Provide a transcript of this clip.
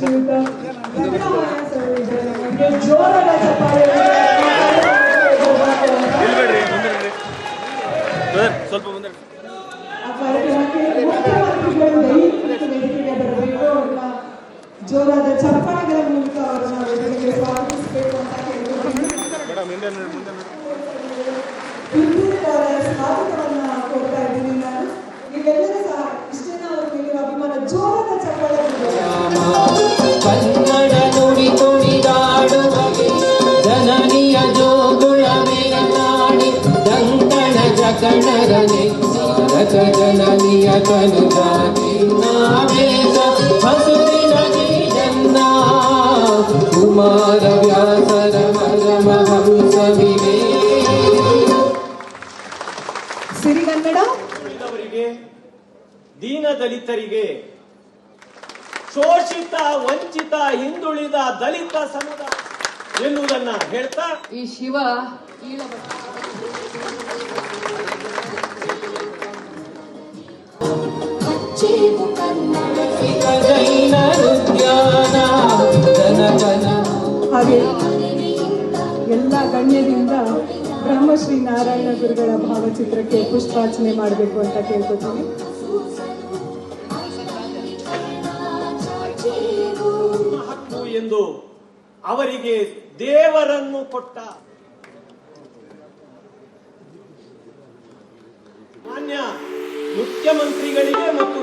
ಸಂಯುಕ್ತ ಸ್ವಲ್ಪ ಮುಂದೆ ಜೋರಾದ ಚಪ್ಪಾಳೆಗಳ ಮೂಲಕ ಅವರನ್ನು ಎದುರಿಗೆ ಸ್ವಾಗತಿಸಬೇಕು ಕೊಡ್ತಾ ಇದ್ದೀನಿ ನಾನು ನೀವೆಲ್ಲರೂ ಸಹ ಇಷ್ಟೇ ನಾವು ಅಭಿಮಾನ ಜೋರಾದ ಚಪ್ಪಾಳೆ ಜನನಿಯ ಹಸುರಿನ ಜನ್ನ. ಕುಮಾರ ವ್ಯಾಸರ ಮರಮ ಹಂಸವಿವೆ ಸಿರಿಗನ್ನಡ ದೀನ ದಲಿತರಿಗೆ ಶೋಷಿತ ವಂಚಿತ ಹಿಂದುಳಿದ ದಲಿತ ಸಮುದಾಯ ಎನ್ನುವುದನ್ನ ಹೇಳ್ತಾ ಈ ಶಿವ ಈಳವ ಜೈನ ಉದ್ಯಾನ ಜನಜನ ಎಲ್ಲ ಗಣ್ಯರಿಂದ ಬ್ರಹ್ಮಶ್ರೀ ನಾರಾಯಣ ಗುರುಗಳ ಭಾವಚಿತ್ರಕ್ಕೆ ಪುಷ್ಪಾರ್ಚನೆ ಮಾಡಬೇಕು ಅಂತ ಕೇಳ್ಕೊತೀನಿ. ಹಕ್ಕು ಎಂದು ಅವರಿಗೆ ದೇವರನ್ನು ಕೊಟ್ಟ ಮಾನ್ಯ ಮುಖ್ಯಮಂತ್ರಿಗಳಿಗೆ ಮತ್ತು